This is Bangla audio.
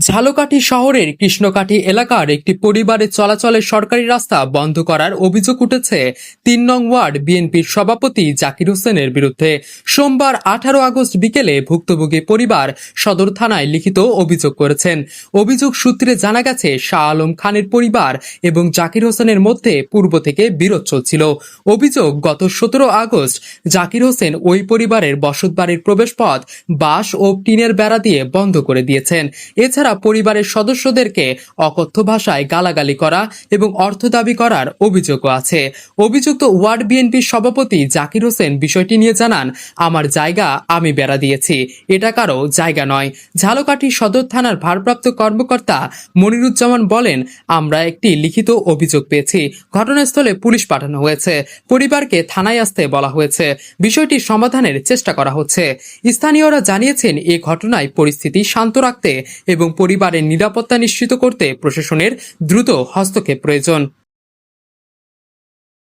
ঝালকাঠি শহরের কৃষ্ণকাঠি এলাকার একটি পরিবারের চলাচলের সরকারি রাস্তা বন্ধ করার অভিযোগ উঠেছে তিন নং ওয়ার্ড বিএনপির সভাপতি জাকির হোসেনের বিরুদ্ধে। সোমবার আঠারো আগস্ট বিকেলে ভুক্তভোগী পরিবার সদর থানায় লিখিত অভিযোগ করেছেন। অভিযোগ সূত্রে জানা গেছে, শাহ আলম খানের পরিবার এবং জাকির হোসেনের মধ্যে পূর্ব থেকে বিরোধ চলছিল। অভিযোগ গত সতেরো আগস্ট জাকির হোসেন ওই পরিবারের বসতবাড়ির প্রবেশপথ বাঁশ ও টিনের বেড়া দিয়ে বন্ধ করে দিয়েছেন। এছাড়া পরিবারের সদস্যদেরকে অকথ্য ভাষায় গালাগালি করা এবং অর্থ দাবি করার অভিযোগও আছে। অভিযুক্ত ওয়ার্ড বিএনপির সভাপতি জাকির হোসেন বিষয়টি নিয়ে জানান, আমার জায়গা আমি বেড়া দিয়েছি। এটা কারও জায়গা নয়। ঝালকাঠি সদর থানার ভারপ্রাপ্ত কর্মকর্তা মনিরুজ্জামান বলেন, আমরা একটি লিখিত অভিযোগ পেয়েছি। ঘটনাস্থলে পুলিশ পাঠানো হয়েছে। পরিবারকে থানায় আসতে বলা হয়েছে। বিষয়টি সমাধানের চেষ্টা করা হচ্ছে। স্থানীয়রা জানিয়েছেন, এ ঘটনায় পরিস্থিতি শান্ত রাখতে পরিবারের নিরাপত্তা নিশ্চিত করতে প্রশাসনের দ্রুত হস্তক্ষেপ প্রয়োজন।